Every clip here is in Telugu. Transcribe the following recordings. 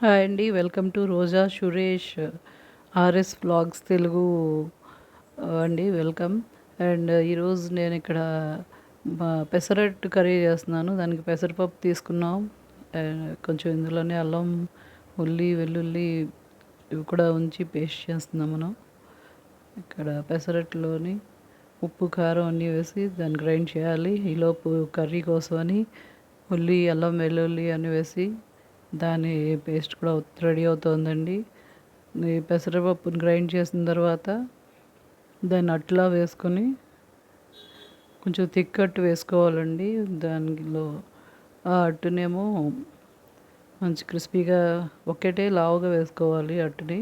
హాయ్ అండి welcome to Roja Suresh RS blogs Telugu అండి వెల్కమ్. అండ్ ఈరోజు నేను ఇక్కడ పెసరట్టు కర్రీ చేస్తున్నాను. దానికి పెసరపప్పు తీసుకున్నాం. కొంచెం ఇందులోనే అల్లం ఉల్లి వెల్లుల్లి ఇవి కూడా ఉంచి పేస్ట్ చేస్తున్నాం మనం. ఇక్కడ పెసరట్టులోని ఉప్పు కారం అన్నీ వేసి దాన్ని గ్రైండ్ చేయాలి. ఈలోపు కర్రీ కోసమని ఉల్లి అల్లం వెల్లుల్లి అని వేసి దాని పేస్ట్ కూడా రెడీ అవుతోందండి. ఈ పెసరపప్పుని గ్రైండ్ చేసిన తర్వాత దాన్ని అట్లా వేసుకొని కొంచెం థిక్ అట్టు వేసుకోవాలండి. దానిలో ఆ అట్టునేమో మంచి క్రిస్పీగా ఒకటే లావుగా వేసుకోవాలి అట్టుని.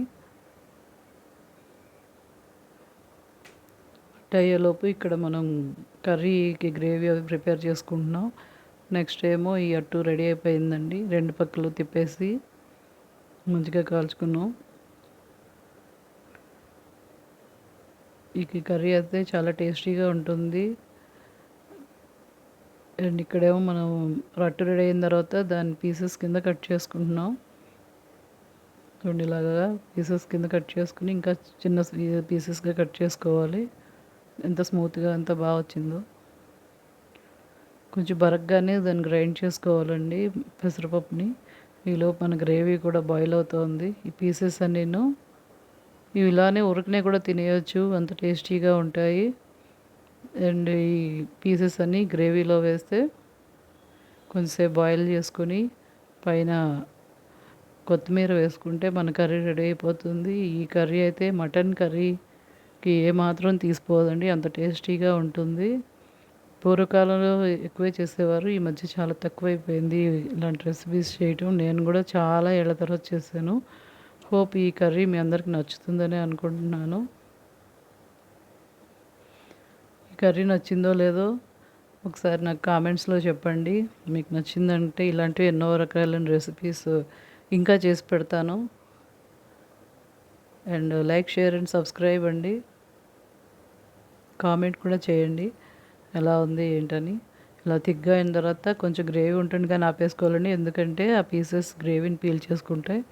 అట్టు అయ్యేలోపు ఇక్కడ మనం కర్రీకి గ్రేవీ అవి ప్రిపేర్ చేసుకుంటున్నాం. నెక్స్ట్ ఏమో ఈ అట్టు రెడీ అయిపోయిందండి. రెండు పక్కలు తిప్పేసి మంచిగా కాల్చుకున్నాం. ఈ కర్రీ అయితే చాలా టేస్టీగా ఉంటుంది. అండ్ ఇక్కడేమో మనం రట్టు రెడీ అయిన తర్వాత దాని పీసెస్ కింద కట్ చేసుకుంటున్నాం. చూడండి ఇలాగా పీసెస్ కింద కట్ చేసుకుని ఇంకా చిన్న పీసెస్గా కట్ చేసుకోవాలి. ఎంత స్మూత్గా ఎంత బాగా వచ్చిందో. కొంచెం బరగ్గానే దాన్ని గ్రైండ్ చేసుకోవాలండి పెసరపప్పుని. ఈలోపు మన గ్రేవీ కూడా బాయిల్ అవుతోంది. ఈ పీసెస్ అన్నీను ఇవి ఇలానే ఉరికినే కూడా తినేయచ్చు. అంత టేస్టీగా ఉంటాయి. అండ్ ఈ పీసెస్ అన్నీ గ్రేవీలో వేస్తే కొంచెంసేపు బాయిల్ చేసుకొని పైన కొత్తిమీర వేసుకుంటే మన కర్రీ రెడీ అయిపోతుంది. ఈ కర్రీ అయితే మటన్ కర్రీకి ఏమాత్రం తీసిపోదండి. అంత టేస్టీగా ఉంటుంది. పూర్వకాలంలో ఎక్కువే చేసేవారు ఈ మధ్య చాలా తక్కువైపోయింది ఇలాంటి రెసిపీస్ చేయటం. నేను కూడా చాలా ఏళ్ళ తర్వాత చేశాను. హోప్ ఈ కర్రీ మీ అందరికి నచ్చుతుందని అనుకుంటున్నాను. ఈ కర్రీ నచ్చిందో లేదో ఒకసారి నాకు కామెంట్స్లో చెప్పండి. మీకు నచ్చిందంటే ఇలాంటివి ఎన్నో రకాలైన రెసిపీస్ ఇంకా చేసి పెడతాను. And like share and subscribe అండి. కామెంట్ కూడా చేయండి. ఎలా ఉంది ఏంటని. ఇలా థిక్గా అయిన తర్వాత కొంచెం గ్రేవీ ఉంటుంది కానీ ఆపేసుకోవాలండి ఎందుకంటే ఆ పీసెస్ గ్రేవీని పీల్ చేసుకుంటాయి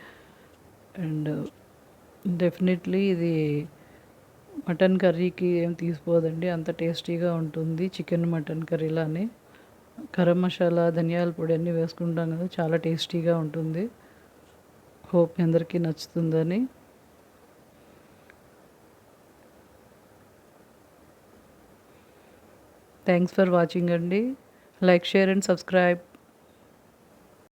అండ్ డెఫినెట్లీ ఇది మటన్ కర్రీకి ఏం తీసిపోదండి అంత టేస్టీగా ఉంటుంది చికెన్ మటన్ కర్రీలానే. గరం మసాలా ధనియాల పొడి అన్నీ వేసుకుంటాం కదా చాలా టేస్టీగా ఉంటుంది. హోప్ అందరికీ నచ్చుతుందని. థ్యాంక్స్ ఫర్ వాచింగ్ అండి. Like share and subscribe